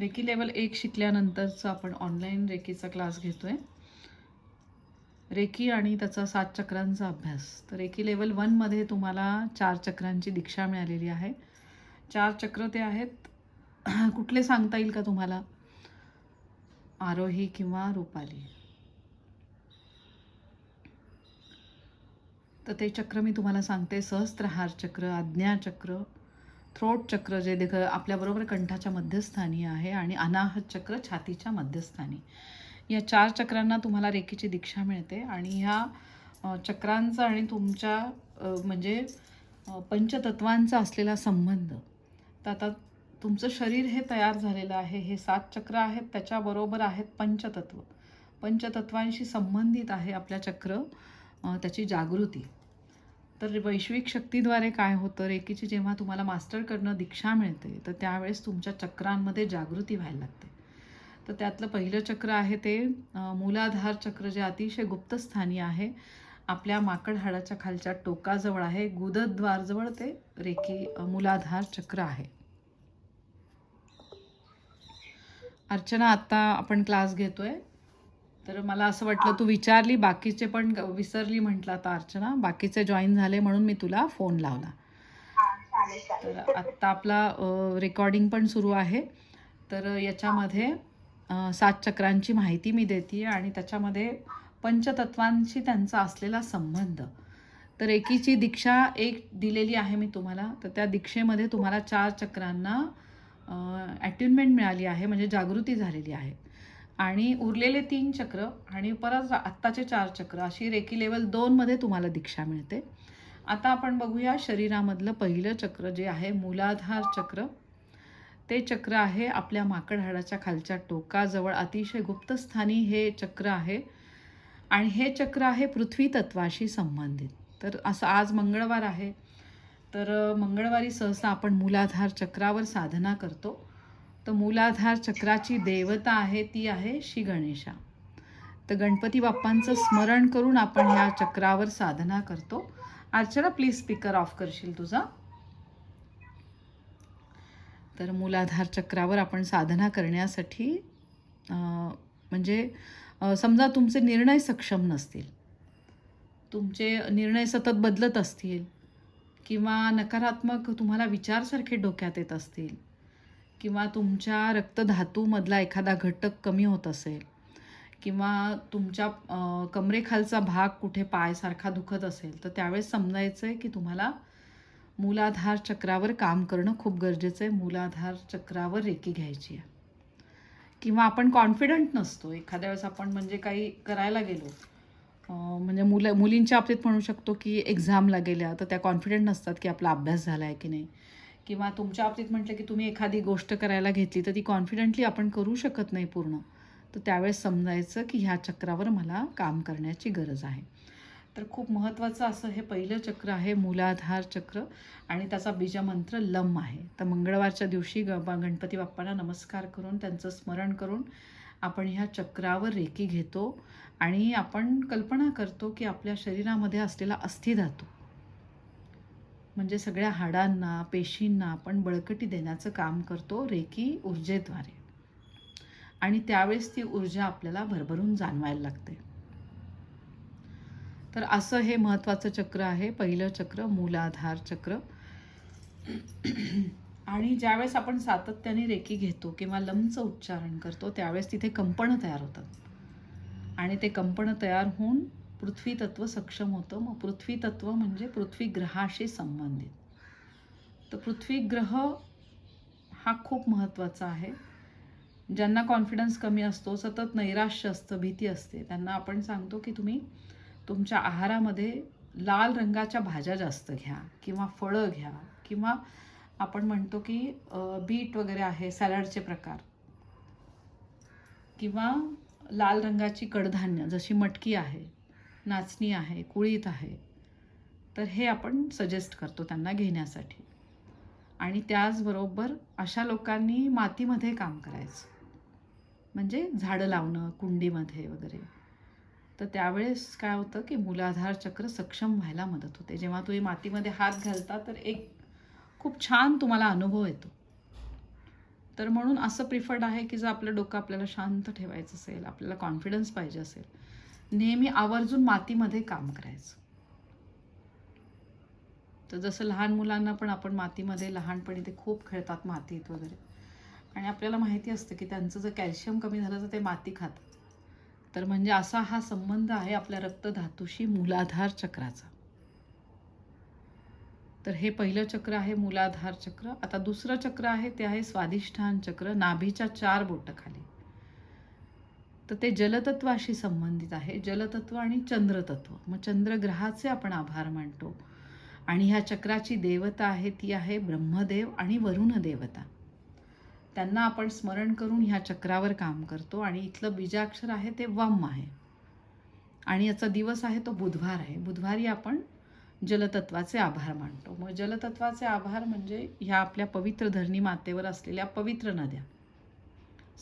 Recce level एक शिकल्यानंतरचं आपण online रेकीचा class घेतो आहे रेकी आणि त्याचा सात चक्रांचा अभ्यास. तर रेकी लेवल वनमध्ये तुम्हाला चार चक्रांची दीक्षा मिळालेली आहे. चार चक्र ते आहेत. कुठले सांगता येईल का तुम्हाला? आरोही किंवा रुपाली. तर ते चक्र मी तुम्हाला सांगते. सहस्त्रहार चक्र आज्ञाचक्र थ्रोट चक्र जे देख आपल्याबरोबर कंठाच्या मध्यस्थानी आहे आणि अनाहत चक्र छातीच्या मध्यस्थानी. या चार चक्रांना तुम्हाला रेखीची दीक्षा मिळते आणि ह्या चक्रांचा आणि तुमच्या म्हणजे पंचतत्वांचा असलेला संबंध. तर आता तुमचं शरीर हे तयार झालेलं आहे हे सात चक्र आहेत त्याच्याबरोबर आहेत पंचतत्व. पंचतत्वांशी संबंधित आहे आपल्या चक्र त्याची जागृती. तर वैश्विक शक्तीद्वारे काय होतं? रेकीची जेव्हा तुम्हाला मास्टरकडनं दीक्षा मिळते तर त्यावेळेस तुमच्या चक्रांमध्ये जागृती व्हायला लागते. तर त्यातलं पहिलं चक्र आहे ते मूलाधार चक्र जे अतिशय गुप्तस्थानी आहे. आपल्या माकड हाडाच्या खालच्या टोकाजवळ आहे. गुदद्वारजवळ ते रेकी मूलाधार चक्र आहे. अर्चना आत्ता आपण क्लास घेतोय. तर मला असं वाटलं तू विचारली बाकीचे पण विसरली म्हटलं आता अर्चना. बाकीचे जॉईन झाले म्हणून मी तुला फोन लावला. तर आत्ता आपला रेकॉर्डिंग पण सुरू आहे. तर याच्यामध्ये सात चक्रांची माहिती मी देते आणि त्याच्यामध्ये पंचतत्वांशी त्यांचा असलेला संबंध. तर एकीची दीक्षा एक दिलेली आहे मी तुम्हाला. तर त्या दीक्षेमध्ये तुम्हाला चार चक्रांना ॲट्युनमेंट मिळाली आहे म्हणजे जागृती झालेली आहे. आणि उरलेले तीन चक्र आणि परत आत्ताचे चार चक्र अशी रेकी लेवल दोनमध्ये तुम्हाला दीक्षा मिळते. आता आपण बघूया शरीरामधलं पहिलं चक्र जे आहे मूलाधार चक्र. ते चक्र आहे आपल्या माकड हाडाच्या खालच्या टोकाजवळ. अतिशय गुप्तस्थानी हे चक्र आहे आणि हे चक्र आहे पृथ्वी तत्वाशी संबंधित. तर असं आज मंगळवार आहे. तर मंगळवारी सहसा आपण मूलाधार चक्रावर साधना करतो. तर मूलाधार चक्राची देवता आहे ती आहे श्री गणेशा. तर गणपती बाप्पांचं स्मरण करून आपण ह्या चक्रावर साधना करतो. अर्चना प्लीज स्पीकर ऑफ करशील तुझा. तर मूलाधार चक्रावर आपण साधना करण्यासाठी म्हणजे समजा तुमचे निर्णय सक्षम नसतील तुमचे निर्णय सतत बदलत असतील किंवा नकारात्मक तुम्हाला विचारसारखे डोक्यात येत असतील किंवा तुमच्या रक्तधातूमधला एखादा घटक कमी होत असेल किंवा तुमच्या कमरेखालचा भाग कुठे पायसारखा दुखत असेल तर त्यावेळेस समजायचं आहे की तुम्हाला मूलाधार चक्रावर काम करणं खूप गरजेचं आहे. मूलाधार चक्रावर रेकी घ्यायची आहे. किंवा आपण कॉन्फिडंट नसतो. एखाद्या वेळेस आपण म्हणजे काही करायला गेलो म्हणजे मुलं मुलींच्या बाबतीत म्हणू शकतो की एक्झामला गेल्या तर त्या कॉन्फिडंट नसतात की आपला अभ्यास झाला आहे की नाही. किंवा तुमच्या बाबतीत म्हटलं की तुम्ही एखादी गोष्ट करायला घेतली तर ती कॉन्फिडंटली आपण करू शकत नाही पूर्ण. तर त्यावेळेस समजायचं की ह्या चक्रावर मला काम करण्याची गरज आहे. तर खूप महत्त्वाचं असं हे पहिलं चक्र आहे मूलाधार चक्र आणि त्याचा बीजमंत्र लम आहे. तर मंगळवारच्या दिवशी ग गणपती बाप्पांना नमस्कार करून त्यांचं स्मरण करून आपण ह्या चक्रावर रेकी घेतो आणि आपण कल्पना करतो की आपल्या शरीरामध्ये असलेला अस्थिधातू म्हणजे सगळ्या हाडांना पेशींना आपण बळकटी देण्याचं काम करतो रेकी ऊर्जेद्वारे. आणि त्यावेळेस ती ऊर्जा आपल्याला भरभरून जाणवायला लागते. तर असं हे महत्त्वाचं चक्र आहे पहिलं चक्र मूलाधार चक्र. आणि ज्यावेळेस आपण सातत्याने रेकी घेतो किंवा लमचं उच्चारण करतो त्यावेळेस तिथे कंपनं तयार होतात. आणि ते कंपनं तयार होऊन पृथ्वी तत्व सक्षम होतं. मग पृथ्वी तत्व म्हणजे पृथ्वी ग्रहाशी संबंधित. तर पृथ्वी ग्रह हा खूप महत्त्वाचा आहे. ज्यांना कॉन्फिडन्स कमी असतो सतत नैराश्य असतं भीती असते त्यांना आपण सांगतो की तुम्ही तुमच्या आहारामध्ये लाल रंगाच्या भाज्या जास्त घ्या किंवा फळं घ्या किंवा आपण म्हणतो की बीट वगैरे आहे सॅलडचे प्रकार. किंवा लाल रंगाची कडधान्य जशी मटकी आहे नाचणी आहे कुळीत आहे तर हे आपण सजेस्ट करतो त्यांना घेण्यासाठी. आणि त्याचबरोबर अशा लोकांनी मातीमध्ये काम करायचं. म्हणजे झाडं लावणं कुंडीमध्ये वगैरे. तर त्यावेळेस काय होतं की मूलाधार चक्र सक्षम व्हायला मदत होते. जेव्हा तुम्ही मातीमध्ये हात घालता तर एक खूप छान तुम्हाला अनुभव येतो. तर म्हणून असं प्रिफर्ड आहे की जर आपलं डोकं आपल्याला शांत ठेवायचं असेल आपल्याला कॉन्फिडन्स पाहिजे असेल नेहमी आवर्जून मातीमध्ये काम करायचं. तर जसं लहान मुलांना पण आपण मातीमध्ये लहानपणी ते खूप खेळतात मातीत वगैरे. आणि आपल्याला माहिती असतं की त्यांचं जर कॅल्शियम कमी झालं तर ते माती खातात. तर म्हणजे असा हा संबंध आहे आपल्या रक्तधातूशी मूलाधार चक्राचा. तर हे पहिलं चक्र आहे मूलाधार चक्र. आता दुसरं चक्र आहे ते आहे स्वाधिष्ठान चक्र. नाभीच्या चार बोटं खाली तर ते जलतत्वाशी संबंधित आहे. जलतत्व आणि चंद्रतत्व. मग चंद्रग्रहाचे आपण आभार मानतो. आणि ह्या चक्राची देवता आहे ती आहे ब्रह्मदेव आणि वरुण देवता त्यांना आपण स्मरण करून ह्या चक्रावर काम करतो आणि इथलं बीजाक्षर आहे ते वम आहे. आणि याचा दिवस आहे तो बुधवार आहे. बुधवारी आपण जलतत्वाचे आभार मानतो. मग जलतत्वाचे आभार म्हणजे ह्या आपल्या पवित्र धरणी मातेवर असलेल्या पवित्र नद्या.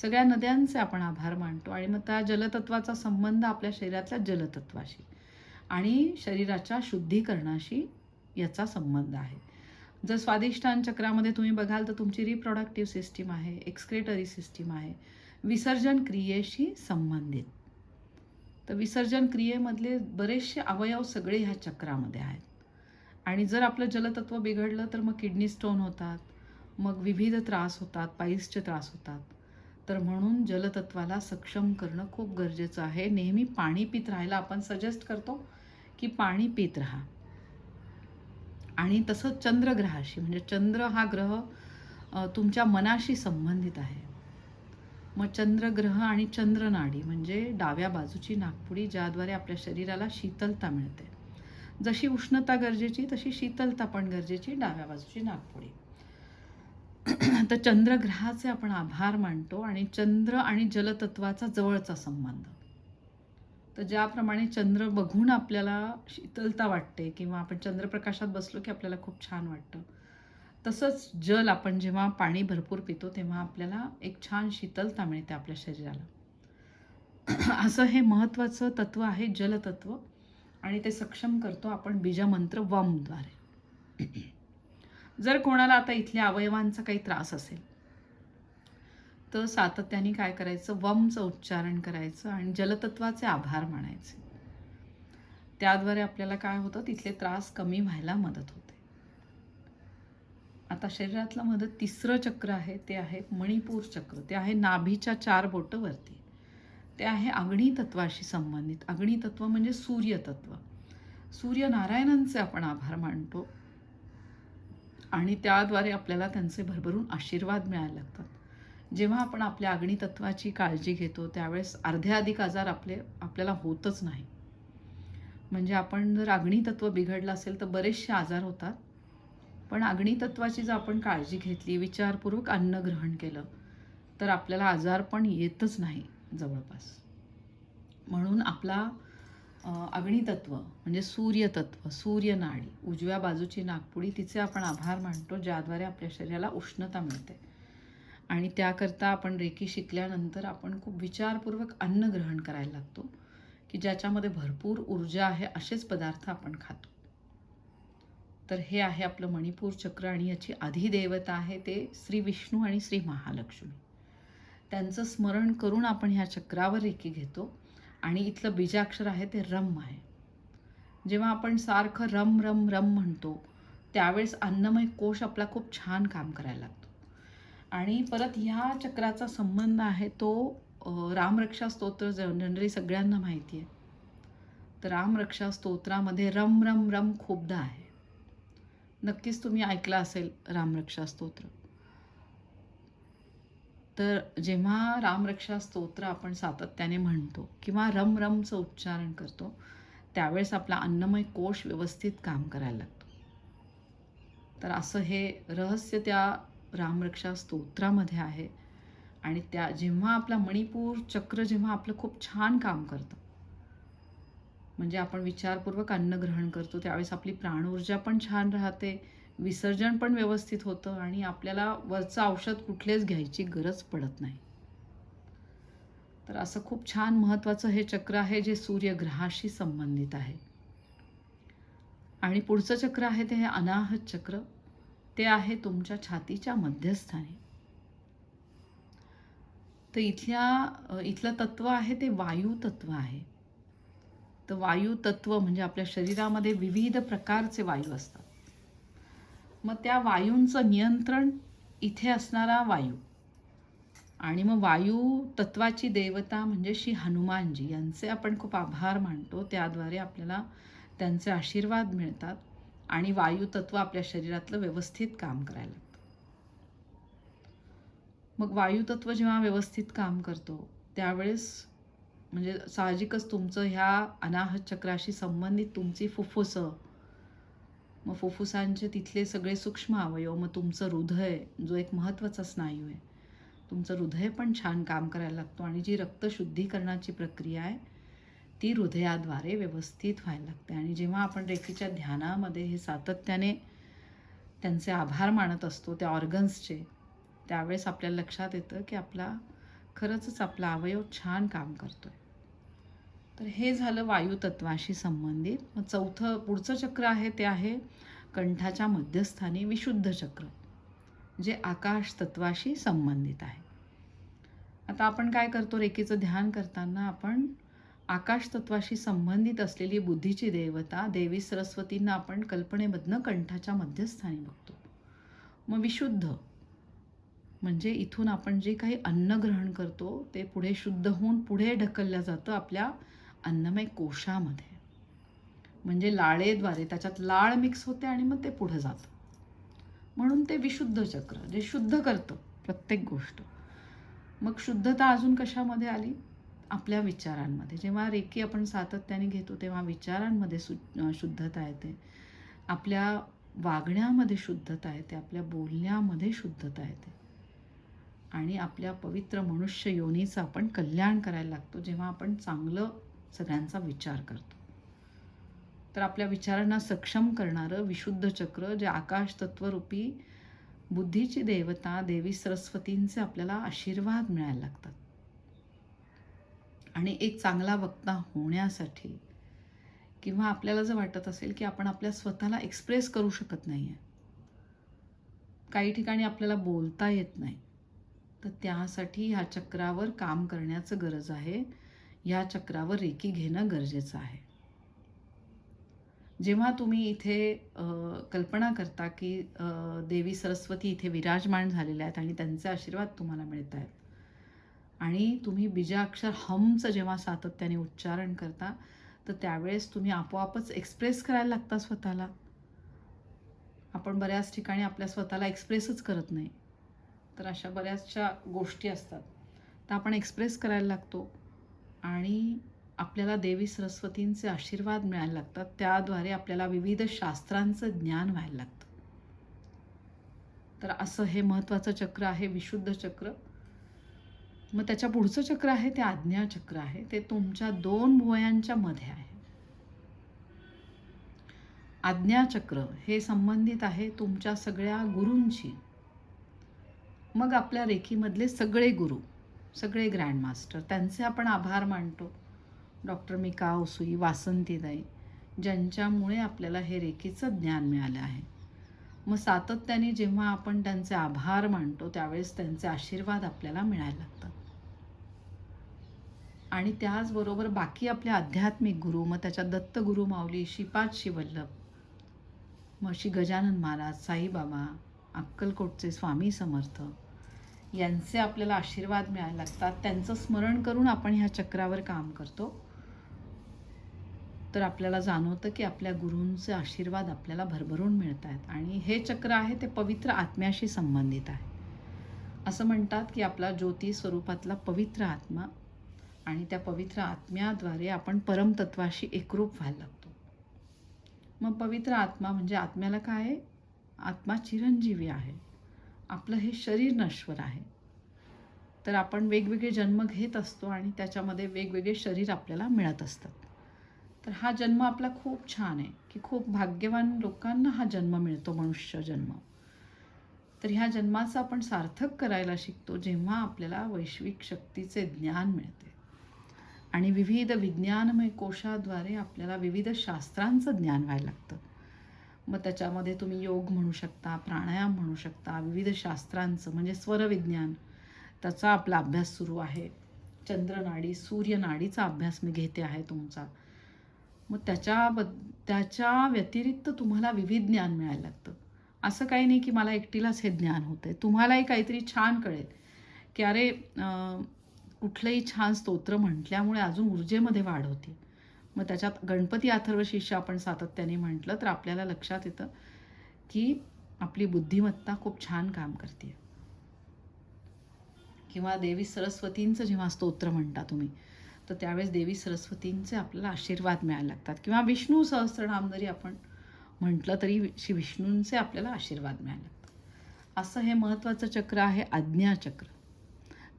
सगळ्या नद्यांचे आपण आभार मानतो आणि मग त्या जलतत्वाचा संबंध आपल्या शरीरातल्या जलतत्वाशी आणि शरीराच्या शुद्धीकरणाशी याचा संबंध आहे. जर स्वादिष्टान चक्रामध्ये तुम्ही बघाल तर तुमची रिप्रोडक्टिव्ह सिस्टीम आहे एक्सक्रेटरी सिस्टीम आहे विसर्जन क्रियेशी संबंधित. तर विसर्जन क्रियेमधले बरेचसे अवयव सगळे ह्या चक्रामध्ये आहेत. आणि जर आपलं जलतत्व बिघडलं तर मग किडनी स्टोन होतात मग विविध त्रास होतात पाईल्सचे त्रास होतात. तर म्हणून जलतत्वाला सक्षम करणं खूप गरजेचं आहे. नेहमी पाणी पित राहायला आपण सजेस्ट करतो की पाणी पित राहा. आणि तसं चंद्रग्रहाशी म्हणजे चंद्र हा ग्रह तुमच्या मनाशी संबंधित आहे. मग चंद्रग्रह आणि चंद्रनाडी म्हणजे डाव्या बाजूची नागपुडी ज्याद्वारे आपल्या शरीराला शीतलता मिळते. जशी उष्णता गरजेची तशी शीतलता पण गरजेची डाव्या बाजूची नागपुडी. तर चंद्रग्रहाचे आपण आभार मानतो आणि चंद्र आणि जलतत्वाचा जवळचा संबंध. तर ज्याप्रमाणे चंद्र बघून आपल्याला शीतलता वाटते किंवा आपण चंद्रप्रकाशात बसलो की आपल्याला खूप छान वाटतं. तसंच जल आपण जेव्हा पाणी भरपूर पितो तेव्हा आपल्याला एक छान शीतलता मिळते आपल्या शरीराला. असं हे महत्त्वाचं तत्व आहे जलतत्व आणि ते सक्षम करतो आपण बीजामंत्र वमद्वारे जर कोणाला आता इथल्या अवयवांचा काही त्रास असेल तर सातत्याने काय करायचं? वमचं उच्चारण करायचं आणि जलतत्वाचे आभार मानायचे. त्याद्वारे आपल्याला काय होतं? तिथले त्रास कमी व्हायला मदत होते. आता शरीरातलं मदत तिसरं चक्र आहे ते आहे मणिपूर चक्र. ते आहे नाभीच्या चार बोटं वरती. ते आहे अग्नितत्वाशी संबंधित. अग्नितत्व म्हणजे सूर्यतत्व. सूर्यनारायणांचे आपण आभार मानतो. आणि त्याद्वारे आपल्याला त्यांचे भरभरून आशीर्वाद मिळायला लागतात. जेव्हा आपण आपल्या अग्नितत्वाची काळजी घेतो त्यावेळेस अर्धे अधिक आजार आपले आपल्याला होतच नाही. म्हणजे आपण जर अग्नितत्व बिघडलं असेल तर बरेचसे आजार होतात. पण अग्नितत्वाची जर आपण काळजी घेतली विचारपूर्वक अन्न ग्रहण केलं तर आपल्याला आजार पण येतच नाही जवळपास. म्हणून आपला अग्नितत्व म्हणजे सूर्यतत्व सूर्यनाडी उजव्या बाजूची नागपुडी तिचे आपण आभार मानतो ज्याद्वारे आपल्या शरीराला उष्णता मिळते. आणि त्याकरता आपण रेकी शिकल्यानंतर आपण खूप विचारपूर्वक अन्न ग्रहण करायला लागतो की ज्याच्यामध्ये भरपूर ऊर्जा आहे असेच पदार्थ आपण खातो. तर हे आहे आपलं मणिपूर चक्र आणि याची अधिदेवता आहे ते श्री विष्णू आणि श्री महालक्ष्मी. त्यांचं स्मरण करून आपण ह्या चक्रावर रेकी घेतो. आणि इथलं बीजाक्षर आहे ते रम आहे. जेव्हा आपण सारखं रम रम रम म्हणतो त्यावेळेस अन्नमय कोश आपला खूप छान काम करायला लागतो. आणि परत ह्या चक्राचा संबंध आहे तो रामरक्षा स्तोत्र जनरली सगळ्यांना माहिती आहे. तर रामरक्षा स्तोत्रामध्ये रम रम रम खूपदा आहे. नक्कीच तुम्ही ऐकलं असेल रामरक्षा स्तोत्र. तर जेव्हा रामरक्षा स्तोत्र आपण सातत्याने म्हणतो किंवा रम रमचं उच्चारण करतो त्यावेळेस आपला अन्नमय कोश व्यवस्थित काम करायला लागतो. तर असं हे रहस्य त्या रामरक्षा स्तोत्रामध्ये आहे. आणि त्या जेव्हा आपला मणिपूर चक्र जेव्हा आपलं खूप छान काम करतं म्हणजे आपण विचारपूर्वक अन्न ग्रहण करतो त्यावेळेस आपली प्राणऊर्जा पण छान राहते. विसर्जन पण व्यवस्थित होतं आणि आपल्याला वरचं औषध कुठलेच घ्यायची गरज पडत नाही. तर असं खूप छान महत्त्वाचं हे चक्र आहे जे सूर्यग्रहाशी संबंधित आहे. आणि पुढचं चक्र आहे ते हे अनाहत चक्र. ते आहे तुमच्या छातीच्या मध्यस्थानी. तर इथल्या इथलं तत्व आहे ते वायू तत्व आहे. तर वायू तत्व म्हणजे आपल्या शरीरामध्ये विविध प्रकारचे वायू असतात. मग त्या वायूंचं नियंत्रण इथे असणारा वायू. आणि मग वायू तत्वाची देवता म्हणजे श्री हनुमानजी. यांचे आपण खूप आभार मानतो. त्याद्वारे आपल्याला त्यांचे आशीर्वाद मिळतात. आणि वायू तत्व आपल्या शरीरातलं व्यवस्थित काम करायला लागतं. मग वायू तत्व जेव्हा व्यवस्थित काम करतो त्यावेळेस म्हणजे साहजिकच तुमचं ह्या अनाहत चक्राशी संबंधित तुमची फुफ्फुसं मग फुफ्फुसांचे तिथले सगळे सूक्ष्म अवयव मग तुमचं हृदय जो एक महत्त्वाचा स्नायू आहे तुमचं हृदय पण छान काम करायला लागतो आणि जी रक्तशुद्धीकरणाची प्रक्रिया आहे ती हृदयाद्वारे व्यवस्थित व्हायला लागते. आणि जेव्हा आपण रेखीच्या ध्यानामध्ये हे सातत्याने त्यांचे आभार मानत असतो त्या ऑर्गन्सचे त्यावेळेस आपल्याला लक्षात येतं की आपला खरंचच आपला अवयव छान काम करतो आहे तर हे झालं वायुतत्वाशी संबंधित. मग चौथं पुढचं चक्र आहे ते आहे कंठाच्या मध्यस्थानी विशुद्ध चक्र जे आकाश तत्वाशी संबंधित आहे. आता आपण काय करतो? रेखेचं ध्यान करताना आपण आकाश तत्वाशी संबंधित असलेली बुद्धीची देवता देवी सरस्वतींना आपण कल्पनेमधनं कंठाच्या मध्यस्थानी बघतो. मग विशुद्ध म्हणजे इथून आपण जे काही अन्न ग्रहण करतो ते पुढे शुद्ध होऊन पुढे ढकललं जातं आपल्या अन्नमय कोशामध्ये. म्हणजे लाळेद्वारे त्याच्यात लाळ मिक्स होते आणि मग ते पुढं जातं. म्हणून ते विशुद्ध चक्र जे शुद्ध करतं प्रत्येक गोष्ट. मग शुद्धता अजून कशामध्ये आली? आपल्या विचारांमध्ये. जेव्हा रेकी आपण सातत्याने घेतो तेव्हा विचारांमध्ये सु शुद्धता येते. आपल्या वागण्यामध्ये शुद्धता येते. आपल्या बोलण्यामध्ये शुद्धता येते. आणि आपल्या पवित्र मनुष्य योनीचं आपण कल्याण करायला लागतो. जेव्हा आपण चांगलं सगळ्यांचा विचार करतो. तर आपल्या विचारांना सक्षम करणारं विशुद्ध चक्र जे आकाश तत्वरूपी बुद्धीची देवता देवी सरस्वतींचे आपल्याला आशीर्वाद मिळायला लागतात. आणि एक चांगला वक्ता होण्यासाठी किंवा आपल्याला जर वाटत असेल की आपण आपल्या स्वतःला एक्सप्रेस करू शकत नाही आहे काही ठिकाणी आपल्याला बोलता येत नाही तर त्यासाठी ह्या चक्रावर काम करण्याचं गरज आहे. या चक्रावर रेकी घेणं गरजेचं आहे. जेव्हा तुम्ही इथे कल्पना करता की देवी सरस्वती इथे विराजमान झालेल्या आहेत आणि त्यांचे आशीर्वाद तुम्हाला मिळत आहेत. आणि तुम्ही बीजाक्षर हमचं जेव्हा सातत्याने उच्चारण करता तर त्यावेळेस तुम्ही आपोआपच एक्सप्रेस करायला लागता स्वतःला. आपण बऱ्याच ठिकाणी आपल्या स्वतःला एक्सप्रेसच करत नाही. तर अशा बऱ्याचशा गोष्टी असतात. तर आपण एक्सप्रेस करायला लागतो. आणि आपल्याला देवी सरस्वतींचे आशीर्वाद मिळायला लागतात. त्याद्वारे आपल्याला विविध शास्त्रांचं ज्ञान व्हायला लागतं. तर असं हे महत्त्वाचं चक्र आहे विशुद्ध चक्र. मग त्याच्या पुढचं चक्र आहे ते आज्ञा चक्र आहे. ते तुमच्या दोन भुवयांच्या मध्ये आहे. आज्ञाचक्र हे संबंधित आहे तुमच्या सगळ्या गुरूंशी. मग आपल्या रेखीमधले सगळे गुरु सगळे ग्रँडमास्टर त्यांचे आपण आभार मानतो. डॉक्टर मिका ओसुई वासंतीदाई ज्यांच्यामुळे आपल्याला हे रेखीचं ज्ञान मिळालं आहे. मग सातत्याने जेव्हा आपण त्यांचे आभार मानतो त्यावेळेस त्यांचे आशीर्वाद आपल्याला मिळायला लागतात. आणि त्याचबरोबर बाकी आपले आध्यात्मिक गुरु मग त्याच्यात दत्तगुरु माऊली श्रीपाद शिवल्लभ मग श्री गजानन महाराज साईबाबा अक्कलकोटचे स्वामी समर्थ यांचे आपल्याला आशीर्वाद मिळायला लागतात. त्यांचं स्मरण करून आपण ह्या चक्रावर काम करतो. तर आपल्याला जाणवतं की आपल्या गुरूंचे आशीर्वाद आपल्याला भरभरून मिळत आहेत. आणि हे चक्र आहे ते पवित्र आत्म्याशी संबंधित आहे. असं म्हणतात की आपला ज्योती स्वरूपातला पवित्र आत्मा आणि त्या पवित्र आत्म्याद्वारे आपण परमतत्वाशी एकरूप व्हायला लागतो. मग पवित्र आत्मा म्हणजे आत्म्याला काय आहे? आत्मा चिरंजीवी आहे. आपलं हे शरीर नश्वर आहे. तर आपण वेगवेगळे जन्म घेत असतो आणि त्याच्यामध्ये वेगवेगळे शरीर आपल्याला मिळत असतात. तर हा जन्म आपला खूप छान आहे की खूप भाग्यवान लोकांना हा जन्म मिळतो मनुष्य जन्म. तर ह्या जन्माचं आपण सार्थक करायला शिकतो जेव्हा आपल्याला वैश्विक शक्तीचे ज्ञान मिळते. आणि विविध विज्ञानमय कोशाद्वारे आपल्याला विविध शास्त्रांचं ज्ञान व्हायला लागतं. मग त्याच्यामध्ये तुम्ही योग म्हणू शकता प्राणायाम म्हणू शकता विविध शास्त्रांचं म्हणजे स्वरविज्ञान त्याचा आपला अभ्यास सुरू आहे. चंद्रनाडी सूर्यनाडीचा अभ्यास मी घेते आहे तुमचा. मग त्याच्याबद त्याच्या व्यतिरिक्त तुम्हाला विविध ज्ञान मिळायला लागतं. असं काही नाही की मला एकटीलाच हे ज्ञान होतं आहे तुम्हालाही काहीतरी छान कळेल की अरे कुठलंही छान स्तोत्र म्हटल्यामुळे अजून ऊर्जेमध्ये वाढ होती. मग त्याच्यात गणपती अथर्व शिष्य आपण सातत्याने म्हटलं तर आपल्याला लक्षात येतं की आपली बुद्धिमत्ता खूप छान काम करते किंवा देवी सरस्वतींचं जेव्हा स्तोत्र म्हणता तुम्ही तर त्यावेळेस देवी सरस्वतींचे आपल्याला आशीर्वाद मिळायला लागतात. किंवा विष्णू सहस्रनाम जरी आपण म्हटलं तरी श्री विष्णूंचे आपल्याला आशीर्वाद मिळायला लागतात. असं हे महत्त्वाचं चक्र आहे आज्ञाचक्र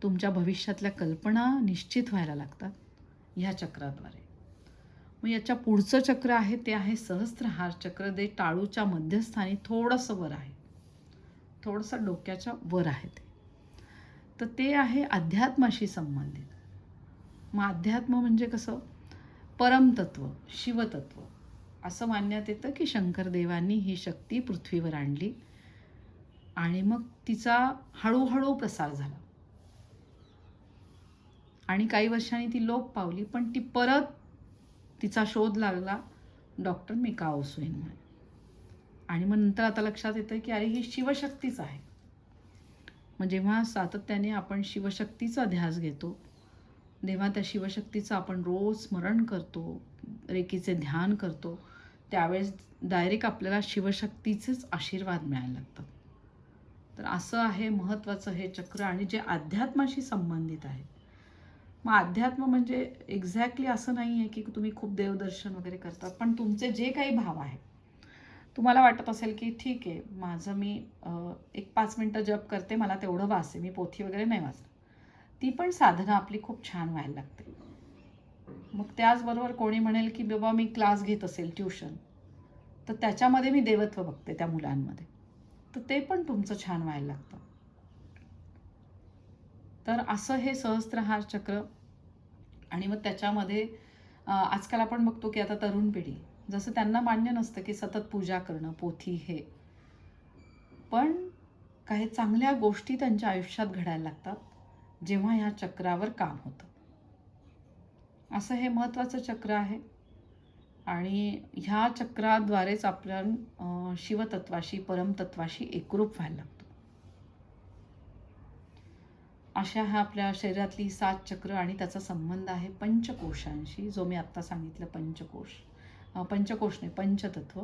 तुमच्या भविष्यातल्या कल्पना निश्चित व्हायला लागतात ह्या चक्राद्वारे. मग याच्या पुढचं चक्र आहे ते आहे सहस्त्रहार चक्र. जे टाळूच्या मध्यस्थानी थोडंसं वर आहे. थोडंसं डोक्याच्या वर आहे ते. तर ते आहे अध्यात्माशी संबंधित. मग अध्यात्म म्हणजे कसं? परमतत्व शिवतत्व. असं मानण्यात येतं की शंकरदेवांनी ही शक्ती पृथ्वीवर आणली आणि मग तिचा हळूहळू प्रसार झाला. आणि काही वर्षांनी ती लोप पावली पण ती परत तिचा शोध लागला डॉक्टर मिका ओसुईन आणि मग नंतर आता लक्षात येतं की अरे ही शिवशक्तीच आहे. मग जेव्हा सातत्याने आपण शिवशक्तीचा ध्यास घेतो तेव्हा त्या शिवशक्तीचं आपण रोज स्मरण करतो रेकीचे ध्यान करतो त्यावेळेस डायरेक्ट आपल्याला शिवशक्तीचेच आशीर्वाद मिळायला लागतात. तर असं आहे महत्त्वाचं हे चक्र आणि जे अध्यात्माशी संबंधित आहे. मग अध्यात्म म्हणजे एक्झॅक्टली असं नाही आहे की तुम्ही खूप देवदर्शन वगैरे करतात पण तुमचे जे काही भाव आहे तुम्हाला वाटत असेल की ठीक आहे माझं मी एक पाच मिनटं जप करते मला तेवढं वाचते मी पोथी वगैरे नाही वाचत. ती पण साधना आपली खूप छान व्हायला लागते. मग त्याचबरोबर कोणी म्हणेल की बाबा मी क्लास घेत असेल ट्युशन तर त्याच्यामध्ये मी देवत्व बघते त्या मुलांमध्ये. तर ते पण तुमचं छान व्हायला लागतं. तर असं हे सहस्त्रहार चक्र. आणि मग त्याच्यामध्ये आजकाल आपण बघतो की आता तरुण पिढी जसं त्यांना मान्य नसतं की सतत पूजा करणं पोथी हे. पण काही चांगल्या गोष्टी त्यांच्या आयुष्यात घडायला लागतात जेव्हा ह्या चक्रावर काम होतं. असं हे महत्त्वाचं चक्र आहे. आणि ह्या चक्राद्वारेच आपण शिवतत्वाशी परमतत्वाशी एकरूप व्हायला लागतो. अशा ह्या आपल्या शरीरातली सात चक्र आणि त्याचा संबंध आहे पंचकोशांशी जो मी आत्ता सांगितलं पंचकोश. पंचकोश नाही पंचतत्व.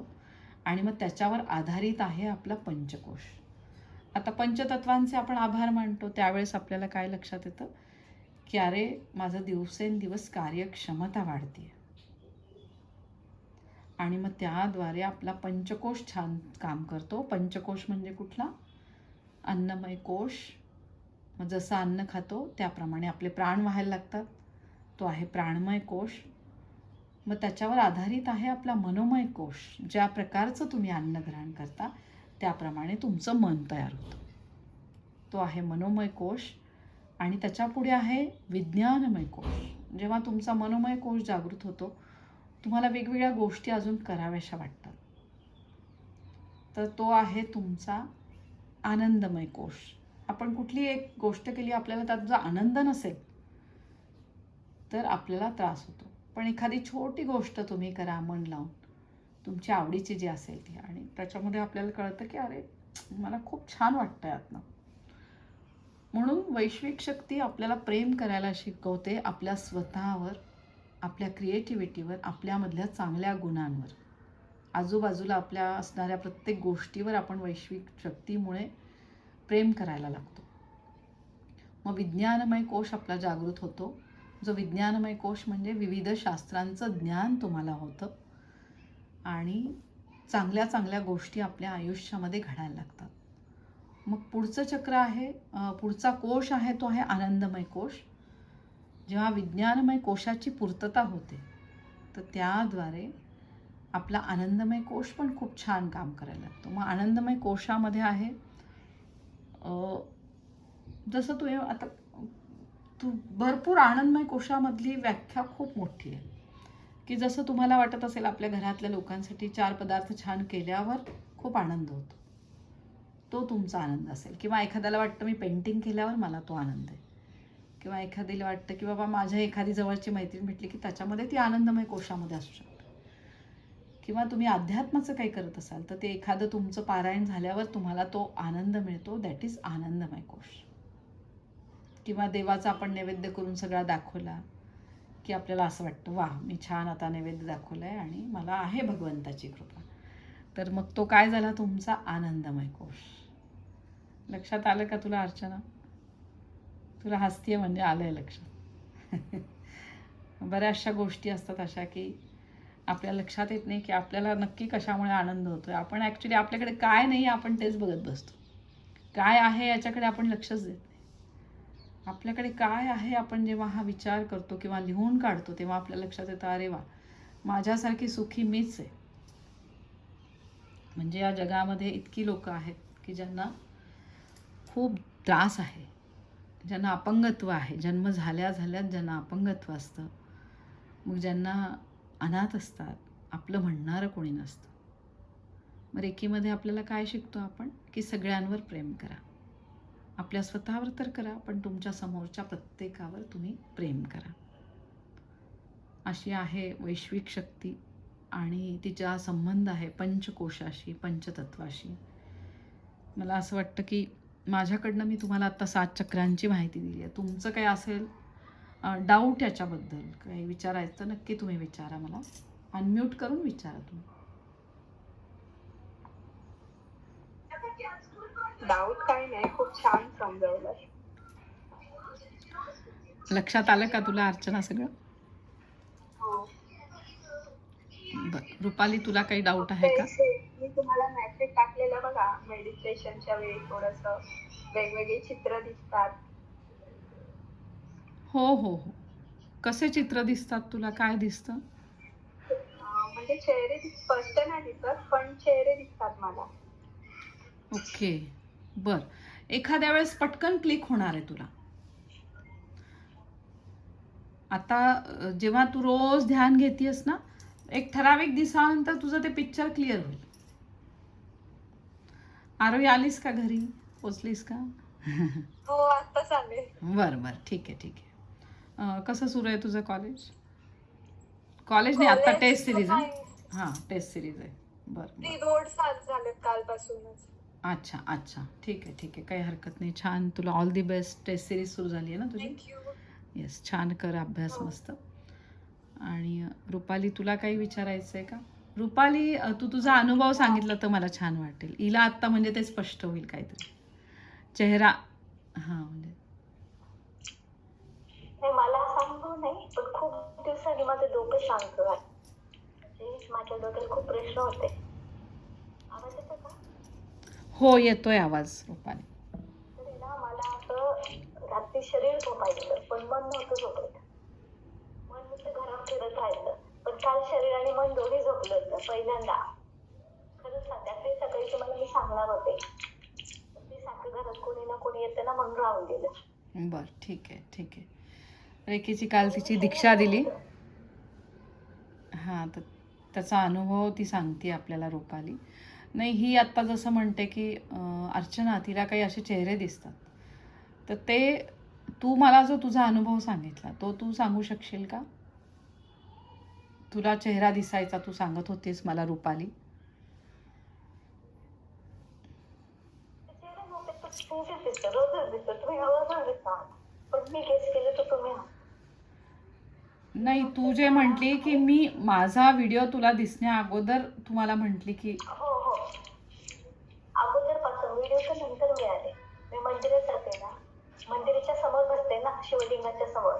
आणि मग त्याच्यावर आधारित आहे आपला पंचकोश. आता पंचतत्वांचे आपण आभार मानतो. त्यावेळेस आपल्याला काय लक्षात येतं? की अरे माझं दिवसेंदिवस कार्यक्षमता वाढते आणि मग त्याद्वारे आपला पंचकोश छान काम करतो. पंचकोश म्हणजे कुठला? अन्नमय कोश. मग जसं अन्न खातो त्याप्रमाणे आपले प्राण व्हायला लागतात. तो आहे प्राणमय कोश. मग त्याच्यावर आधारित आहे आपला मनोमय कोश. ज्या प्रकारचं तुम्ही अन्न ग्रहण करता त्याप्रमाणे तुमचं मन तयार होतं. तो आहे मनोमय कोश आणि त्याच्यापुढे आहे विज्ञानमय कोश. जेव्हा तुमचा मनोमय कोश जागृत होतो तुम्हाला वेगवेगळ्या गोष्टी अजून कराव्याशा वाटतात. तर तो आहे तुमचा आनंदमय कोश. आपण कुठली एक गोष्ट केली आपल्याला त्यात जर आनंद नसेल तर आपल्याला त्रास होतो. पण एखादी छोटी गोष्ट तुम्ही करा मन लावून. तुमची आवडीची जी असेल ती. आणि त्याच्यामध्ये आपल्याला कळतं की अरे मला खूप छान वाटतं यातनं. म्हणून वैश्विक शक्ती आपल्याला प्रेम करायला शिकवते आपल्या स्वतःवर आपल्या क्रिएटिव्हिटीवर आपल्यामधल्या चांगल्या गुणांवर. आजूबाजूला आपल्या असणाऱ्या प्रत्येक गोष्टीवर आपण वैश्विक शक्तीमुळे प्रेम करायला लागतो. मग विज्ञानमय कोश आपला जागृत होतो. जो विज्ञानमय कोश म्हणजे विविध शास्त्रांचं ज्ञान तुम्हाला होतं. आणि चांगल्या चांगल्या गोष्टी आपल्या आयुष्यामध्ये घडायला लागतात. मग पुढचं चक्र आहे पुढचा कोश आहे तो आहे आनंदमय कोश. जेव्हा विज्ञानमय कोशाची पूर्तता होते तर त्याद्वारे आपला आनंदमय कोश पण खूप छान काम करायला लागतो. मग आनंदमय कोशामध्ये आहे जसं तू आता तू भरपूर आनंदमय कोशामधली व्याख्या खूप मोठी आहे. की जसं तुम्हाला वाटत असेल आपल्या घरातल्या लोकांसाठी चार पदार्थ छान केल्यावर खूप आनंद होतो. तो तुमचा आनंद असेल. किंवा एखाद्याला वाटतं मी पेंटिंग केल्यावर मला तो आनंद आहे. किंवा एखाद्याला वाटतं की बाबा माझ्या एखादी जवळची मैत्रीण भेटली की त्याच्यामध्ये ती आनंदमय कोशामध्ये असू शकते. किंवा तुम्ही अध्यात्माचं काही करत असाल तर ते एखादं तुमचं पारायण झाल्यावर तुम्हाला तो आनंद मिळतो. दॅट इज आनंदमय कोश. किंवा देवाचा आपण नैवेद्य करून सगळा दाखवला की आपल्याला असं वाटतं वा मी छान आता नैवेद्य दाखवलं आहे आणि मला आहे भगवंताची कृपा. तर मग तो काय झाला? तुमचा आनंदमय कोश. लक्षात आलं का तुला अर्चना? तुला हसतीये म्हणजे आलं आहे लक्षात. बऱ्याचशा गोष्टी असतात अशा की आपल्या लक्षात येत नाही की आपल्याला नक्की कशामुळे आनंद होतो आहे आपण ॲक्च्युली आपल्याकडे काय नाही आपण तेच बघत बसतो. काय आहे याच्याकडे आपण लक्षच देत नाही. आपल्याकडे काय आहे आपण जेव्हा हा विचार करतो किंवा लिहून काढतो तेव्हा आपल्या लक्षात येतं अरे वा माझ्यासारखी सुखी मीच आहे. म्हणजे या जगामध्ये इतकी लोकं आहेत की ज्यांना खूप त्रास आहे ज्यांना अपंगत्व आहे. जन्म झाल्या झाल्याच ज्यांना अपंगत्व असतं. मग ज्यांना अनाथ असतात. आपलं म्हणणारं कोणी नसतं. मग रेकीमध्ये आपल्याला काय शिकतो आपण? की सगळ्यांवर प्रेम करा. आपल्या स्वतःवर तर करा पण तुमच्या समोरच्या प्रत्येकावर तुम्ही प्रेम करा. अशी आहे वैश्विक शक्ती आणि तिचा संबंध आहे पंचकोशाशी पंचतत्वाशी. मला असं वाटतं की माझ्याकडनं मी तुम्हाला आत्ता सात चक्रांची माहिती दिली आहे. तुमचं काय असेल डाऊट याच्याबद्दल काही विचारायचं तर नक्की तुम्ही विचारा मला. अनम्यूट करून विचारा तुम्ही. डाऊट काही नाही खूप छान समजवलं लक्षात आलं का तुला अर्चना सगळं? हो. बरं रुपाली तुला काही डाऊट आहे का? मी तुम्हाला मेसेज टाकलेला बघा मेडिटेशनच्या वेळी थोडस. वेगवेगळी चित्र दिसतात. हो हो हो. कसे चित्र दिसतात तुला? काय दिसतं? म्हणजे चेहरे स्पष्ट नाही दिसत पण चेहरे दिसतात मला. ओके. बर. एखाद्या वेळेस पटकन क्लिक होणार आहे तुला. आता जेव्हा तू रोज ध्यान घेतीयस ना एक ठराविक दिवसानंतर तुझं ते पिक्चर क्लिअर होईल. आरोही आलीस का घरी? पोचलीस का? हो आता चालेल बरं बरं. ठीक आहे ठीक आहे. कसं सुरू आहे तुझं कॉलेज कॉलेज नाही आता टेस्ट सिरीज आहे. हां टेस्ट सिरीज आहे. बरं झालेत कालपासूनच. अच्छा अच्छा. ठीक आहे ठीक आहे. काही हरकत नाही. छान तुला all the best test series सुरू झाली आहे ना तुझी? येस छान कर अभ्यास मस्त. आणि रुपाली तुला काही विचारायचं आहे का? रुपाली तू तुझा अनुभव सांगितला तर मला छान वाटेल. हिला आत्ता म्हणजे ते स्पष्ट होईल काहीतरी. चेहरा हां म्हणजे नाही मला सांगू नाही पण खूप दिवसांनी माझं डोकं शांत झालं. म्हणजे माझ्या डोक्यात खूप प्रश्न होते आवाज येतो का? हो येतोय आवाज रुपाली. तर आहे ना मला असं रात्री शरीर झोपायचं पण मन नव्हतं झोपायचं मन नुसतं घरात फिरत राहायचं. पण काल शरीर आणि मन दोन्ही झोपलं होतं पहिल्यांदा. खरंच संध्याकाळी सकाळी तुम्हाला मी सांगणार होते. पण ते सारखं घरात कोणी ना कोणी येतं ना म्हणून राहून गेलं. बरं ठीक आहे ठीक आहे. रेखेची काल तिची दीक्षा दिली. हां तर त्याचा अनुभव ती सांगते आपल्याला रुपाली. नाही ही आत्ता जसं म्हणते की अर्चना तिला काही असे चेहरे दिसतात. तर ते तू मला जो तुझा अनुभव सांगितला तो तू सांगू शकशील का? तुला चेहरा दिसायचा तू सांगत होतीस मला रुपाली. पण तुम्ही मी गेस केलं तर तुम्ही नाही तू जे म्हटली की मी माझा व्हिडिओ तुला दिसण्या अगोदर तुम्हाला म्हटली की हो हो. अगोदरपासून व्हिडिओ तर नंतर मिळाले मी मंदिरात जाते ना मंदिराच्या समोर बसते ना शिवलिंगाच्या समोर.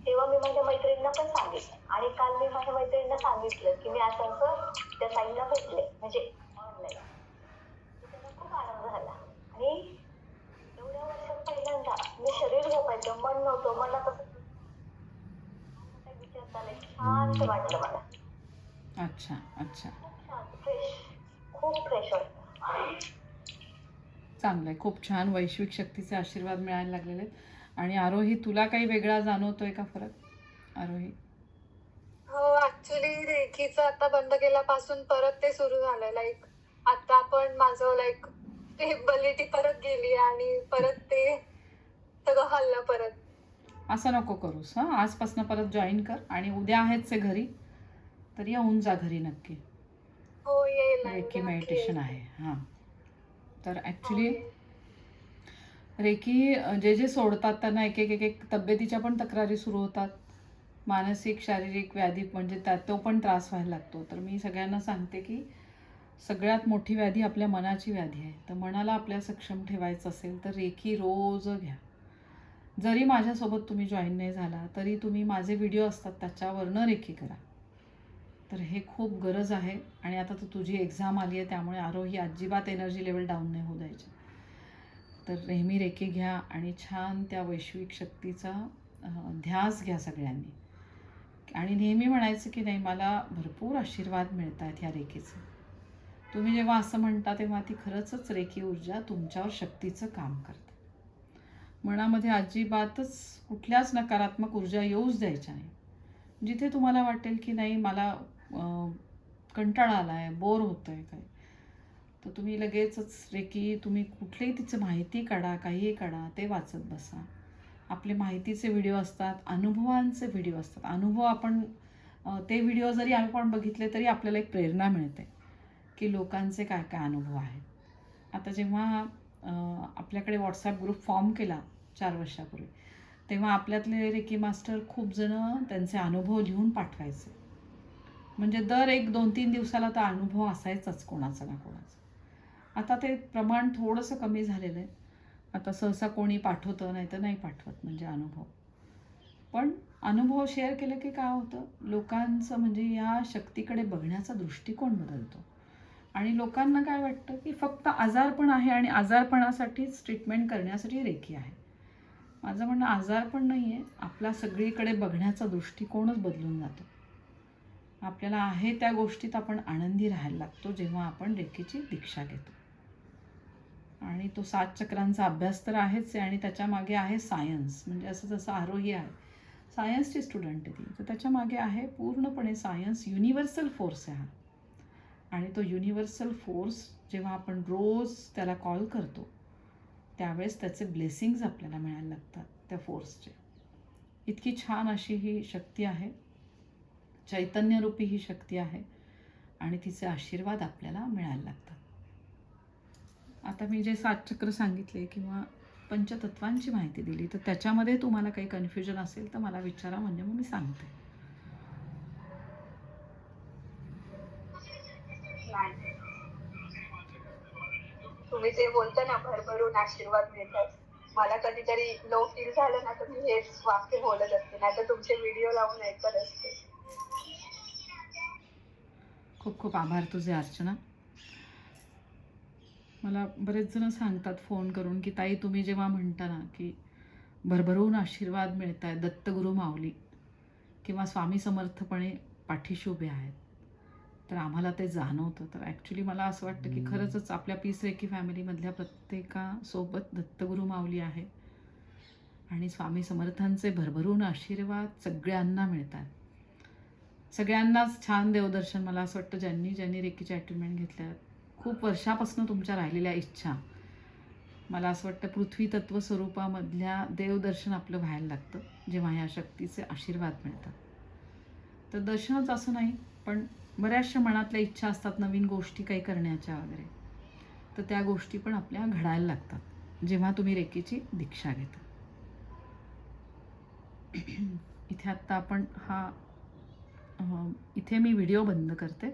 तेव्हा मी माझ्या मैत्रिणींना पण सांगितलं. आणि काल मी माझ्या मैत्रिणींना सांगितलं की मी असं असं त्या साईडला भेटले. म्हणजे ऑनलाईन खूप आनंद झाला. आणि एवढ्या वर्षात पहिल्यांदा मी शरीर झोपायचं मन नव्हतं मला कसं काही वाटलं मला अच्छा अच्छा. खूप फ्रेश खूप फ्रेश वाटलं चांगलं आहे खूप छान वैश्विक शक्तीचे आशीर्वाद मिळायला लागलेले आहेत. आणि आरोही तुला काही वेगळा जाणवतोय का फरक? आरोही. हो ऍक्च्युली रेखीचं आता बंद केल्यापासून परत ते सुरू झालंय. लाईक आता पण माझं लाईक एबिलिटी परत गेली आणि परत ते सगळं हल्लं परत. असं नको करूस हां. आजपासून परत जॉईन कर आणि उद्या आहेच आहे घरी तर येऊन जा घरी नक्की. हो येईल रेकी मेडिटेशन. आहे हां. तर हो, ॲक्च्युली येईल. रेकी जे जे सोडतात त्यांना एक एक एक एक तब्येतीच्या पण तक्रारी सुरू होतात. मानसिक शारीरिक व्याधी म्हणजे त्यात तो पण त्रास व्हायला लागतो. तर मी सगळ्यांना सांगते की सगळ्यात मोठी व्याधी आपल्या मनाची व्याधी आहे. तर मनाला आपल्या सक्षम ठेवायचं असेल तर रेकी रोज घ्या. जरी माझ्यासोबत तुम्ही जॉईन नाही झाला तरी तुम्ही माझे व्हिडिओ असतात त्याच्यावरनं रेखी करा. तर हे खूप गरज आहे आणि आता तर तुझी एक्झाम आली आहे त्यामुळे आरोही अजिबात एनर्जी लेवल डाऊन नाही होऊ द्यायची. तर नेहमी रेखी घ्या आणि छान त्या वैश्विक शक्तीचा ध्यास घ्या सगळ्यांनी. आणि नेहमी म्हणायचं की नाही मला भरपूर आशीर्वाद मिळत आहेत ह्या रेखेचे. तुम्ही जेव्हा असं म्हणता तेव्हा ती खरंचच रेखी ऊर्जा तुमच्यावर शक्तीचं काम करते. मनामध्ये अजिबातच कुठल्याच नकारात्मक ऊर्जा येऊच द्यायच्या नाही. जिथे तुम्हाला वाटेल की नाही मला कंटाळा आला आहे बोर होतं आहे काय तर तुम्ही लगेचच रेकी तुम्ही कुठलीही तिचं माहिती काढा काहीही काढा ते वाचत बसा. आपले माहितीचे व्हिडिओ असतात अनुभवांचे व्हिडिओ असतात. अनुभव आपण ते व्हिडिओ जरी आपण बघितले तरी आपल्याला एक प्रेरणा मिळते की लोकांचे काय काय अनुभव आहेत. आता जेव्हा आपल्याकडे व्हॉट्सॲप ग्रुप फॉर्म केला चार वर्षापूर्वी. तेव्हा आपल्यातले रेकी मास्टर खूप जण त्यांचे अनुभव लिहून पाठवायचे. म्हणजे दर एक दोन तीन दिवसाला तर अनुभव असायचाच कोणाचा ना कोणाचा. आता ते प्रमाण थोडंसं कमी झालेलं आहे. आता सहसा कोणी पाठवतं नाही तर नाही पाठवत म्हणजे अनुभव. पण अनुभव शेअर केलं की काय होतं? लोकांचं म्हणजे या शक्तीकडे बघण्याचा दृष्टिकोन बदलतो. आणि लोकांना काय वाटतं की फक्त आजारपण आहे आणि आजारपणासाठीच ट्रीटमेंट करण्यासाठी रेखी आहे. माझं म्हणणं आजार पण नाही आहे आपला सगळीकडे बघण्याचा दृष्टिकोनच बदलून जातो. आपल्याला आहे त्या गोष्टीत आपण आनंदी राहायला लागतो जेव्हा आपण रेखेची दीक्षा घेतो. आणि तो सात चक्रांचा अभ्यास तर आहेच आहे आणि त्याच्यामागे आहे सायन्स. म्हणजे असं जसं आरोही आहे. सायन्सची स्टुडंट आहे ती. तर त्याच्यामागे आहे पूर्णपणे सायन्स युनिव्हर्सल फोर्स आहे हा. आणि तो युनिव्हर्सल फोर्स जेव्हा आपण रोज त्याला कॉल करतो त्यावेळेस त्याचे ब्लेसिंग्ज आपल्याला मिळायला लागतात त्या फोर्सचे. इतकी छान अशी ही शक्ती आहे. चैतन्यरूपी ही शक्ती आहे आणि तिचे आशीर्वाद आपल्याला मिळायला लागतात. आता मी जे सात चक्र सांगितले किंवा पंचतत्वांची माहिती दिली तर त्याच्यामध्ये तुम्हाला काही कन्फ्युजन असेल तर मला विचारा म्हणजे मग मी सांगते नाही तुम्ही जे बोलता ना भरभरून आशीर्वाद मिळतात. मला कधीतरी लो फील झालं ना तर मी हेच वाक्य बोलत असते. नाही तर तुमचे व्हिडिओ लावून ऐकत असते. खूप खूप आभार तुझे अर्चना. मला बरेच जण सांगतात फोन करून की ताई तुम्ही जेव्हा म्हणता ना की भरभरून आशीर्वाद मिळत आहे दत्तगुरू माऊली किंवा स्वामी समर्थपणे पाठीशी उभे आहेत. तर आम्हाला ते जाणवतं. तर ॲक्च्युली मला असं वाटतं की खरंच आपल्या पीस रेकी फॅमिलीमधल्या प्रत्येकासोबत दत्तगुरू माऊली आहे. आणि स्वामी समर्थांचे भरभरून आशीर्वाद सगळ्यांना मिळतात. सगळ्यांनाच छान देवदर्शन मला असं वाटतं ज्यांनी ज्यांनी रेकीचे अटेंडमेंट घेतल्या. खूप वर्षापासून तुमच्या राहिलेल्या इच्छा. मला असं वाटतं पृथ्वी तत्व स्वरूपामधल्या देवदर्शन आपलं व्हायला लागतं. जेव्हा ह्या शक्तीचे आशीर्वाद मिळतात. तर दर्शनच असं नाही पण बऱ्याचशा मनातल्या इच्छा असतात नवीन गोष्टी काही करण्याच्या वगैरे. तर त्या गोष्टी पण आपल्या घडायला लागतात जेव्हा तुम्ही रेकीची दीक्षा घेता. इथे आत्ता आपण हा इथे मी व्हिडिओ बंद करते.